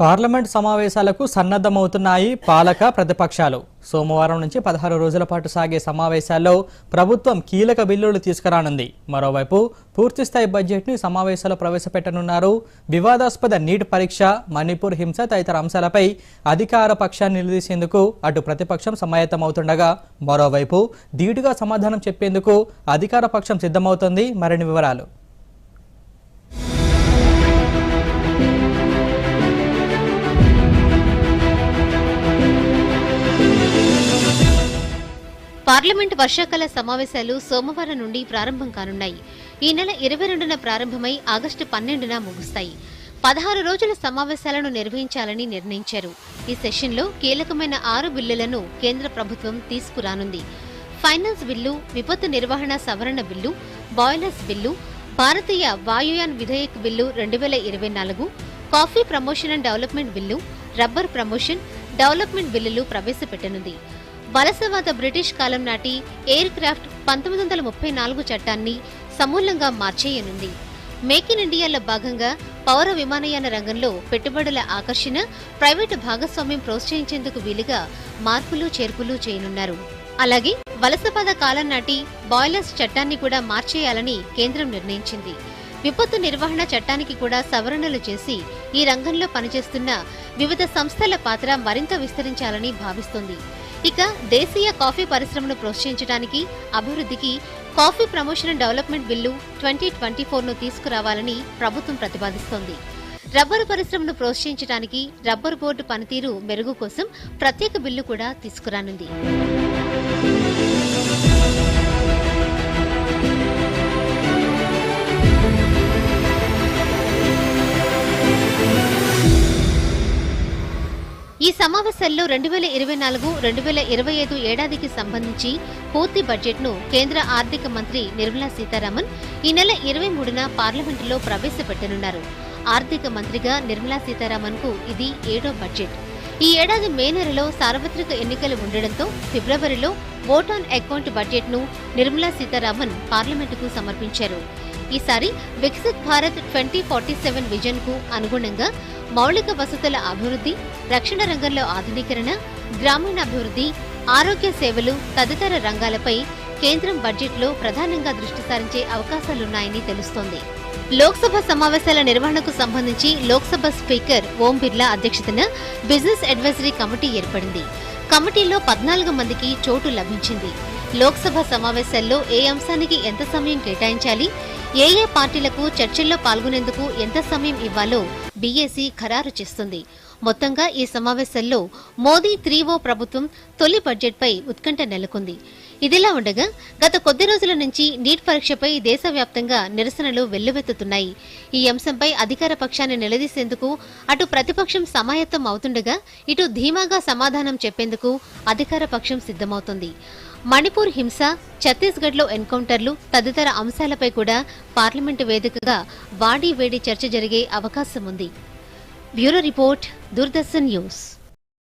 Parliament సమావేశాలకు సన్నద్ధమవుతున్నాయి పాలక ప్రతిపక్షాలు. సోమవారం నుంచి పదహారు రోజుల పాటు సాగే సమావేశాల్లో ప్రభుత్వం కీలక బిల్లులు తీసుకురానుంది. మరోవైపు పూర్తిస్థాయి బడ్జెట్ని సమావేశాల్లో ప్రవేశపెట్టనున్నారు. వివాదాస్పద నీట్ పరీక్ష మణిపూర్ హింస తదితర అంశాలపై అధికార పక్షాన్ని నిలదీసేందుకు అటు ప్రతిపక్షం సమాయత్తమవుతుండగా మరోవైపు ధీటుగా సమాధానం చెప్పేందుకు అధికార పక్షం సిద్ధమవుతోంది. మరిన్ని వివరాలు. పార్లమెంట్ వర్షాకాల సమావేశాలు సోమవారం నుండి ప్రారంభం కానున్నాయి. ఈ నెల ఇరవై రెండున ప్రారంభమై ఆగస్టు పన్నెండున ముగుస్తాయి. పదహారు రోజుల సమావేశాలను నిర్వహించాలని నిర్ణయించారు. ఈ సెషన్లో కీలకమైన ఆరు బిల్లులను కేంద్ర ప్రభుత్వం తీసుకురానుంది. ఫైనాన్స్ బిల్లు విపత్తు నిర్వహణ సవరణ bill boilers bill Bharatiya Vayuyan Vidheyak bill రెండు వేల ఇరవై నాలుగు coffee promotion and development bill rubber promotion development బిల్లులు ప్రవేశపెట్టనుంది. వలసవాద బ్రిటిష్ కాలం నాటి ఎయిర్ క్రాఫ్ట్ పంతొమ్మిది వందల ముప్పై నాలుగు చట్టాన్ని సమూలంగా మార్చేయనుంది. మేక్ ఇన్ ఇండియాలో భాగంగా పౌర విమానయాన రంగంలో పెట్టుబడుల ఆకర్షణ ప్రైవేటు భాగస్వామ్యం ప్రోత్సహించేందుకు వీలుగా మార్పులు చేర్పులు చేయనున్నారు. అలాగే వలసవాద కాలం నాటి బాయిలర్స్ చట్టాన్ని కూడా మార్చేయాలని కేంద్రం నిర్ణయించింది. విపత్తు నిర్వహణ చట్టానికి కూడా సవరణలు చేసి ఈ రంగంలో పనిచేస్తున్న వివిధ సంస్థల పాత్ర మరింత విస్తరించాలని భావిస్తోంది. ఇక దేశీయ కాఫీ పరిశ్రమను ప్రోత్సహించడానికి అభివృద్ధికి coffee promotion and development bill twenty twenty ఫోర్ను తీసుకురావాలని ప్రభుత్వం ప్రతిపాదిస్తోంది. రబ్బరు పరిశ్రమను ప్రోత్సహించడానికి రబ్బరు బోర్డు పనితీరు మెరుగు కోసం ప్రత్యేక బిల్లు కూడా తీసుకురానుంది. ఈ సమావేశాల్లో రెండు వేల ఇరవై నాలుగు రెండు వేల ఇరవై ఐదు ఏడాదికి సంబంధించి పూర్తి బడ్జెట్ను కేంద్ర ఆర్థిక మంత్రి నిర్మలా సీతారామన్ ఈ నెల ఇరవై మూడున పార్లమెంటులో ప్రవేశపెట్టనున్నారు. ఆర్థిక మంత్రిగా నిర్మలా సీతారామన్కు ఇది ఏడో బడ్జెట్. ఈ ఏడాది మే నెలలో సార్వత్రిక ఎన్నికలు ఉండడంతో ఫిబ్రవరిలో ఓట్ ఆన్ అకౌంట్ బడ్జెట్ను నిర్మలా సీతారామన్ పార్లమెంటుకు సమర్పించారు. ఈసారి Viksit Bharat twenty forty seven విజన్కు అనుగుణంగా మౌలిక వసతుల అభివృద్ధి రక్షణ రంగంలో ఆధునీకరణ గ్రామీణాభివృద్ధి ఆరోగ్య సేవలు తదితర రంగాలపై కేంద్రం బడ్జెట్లో ప్రధానంగా దృష్టి సారించే అవకాశాలున్నాయని తెలుస్తోంది. లోక్సభ సమావేశాల నిర్వహణకు సంబంధించి లోక్సభ స్పీకర్ ఓం బిర్లా అధ్యక్షతన బిజినెస్ అడ్వైజరీ కమిటీ ఏర్పడింది. కమిటీలో పద్నాలుగు మందికి చోటు లభించింది. లోక్సభ సమావేశాల్లో ఏ అంశానికి ఎంత సమయం కేటాయించాలి ఏ ఏ పార్టీలకు చర్చల్లో పాల్గొనేందుకు ఎంత సమయం ఇవ్వాలో బీఏసీ ఖరారు చేస్తుంది. మొత్తంగా ఈ సమావేశంలో మోదీ త్రీ ఓ ప్రభుత్వం తొలి బడ్జెట్పై ఉత్కంఠ నెలకొంది. ఇదిలా ఉండగా గత కొద్ది రోజుల నుంచి నీట్ పరీక్షపై దేశవ్యాప్తంగా నిరసనలు వెల్లువెత్తుతున్నాయి. ఈ అంశంపై అధికార పక్షాన్ని నిలదీసేందుకు అటు ప్రతిపక్షం సమాయత్తం అవుతుండగా ఇటు ధీమాగా సమాధానం చెప్పేందుకు అధికార పక్షం సిద్ధమవుతుంది. మణిపూర్ హింస ఛత్తీస్గఢ్లో ఎన్కౌంటర్లు తదితర అంశాలపై కూడా పార్లమెంటు వేదికగా వాడి వేడి చర్చ జరిగే అవకాశం ఉంది బ్యూరో రిపోర్ట్ దూరదర్శన్ న్యూస్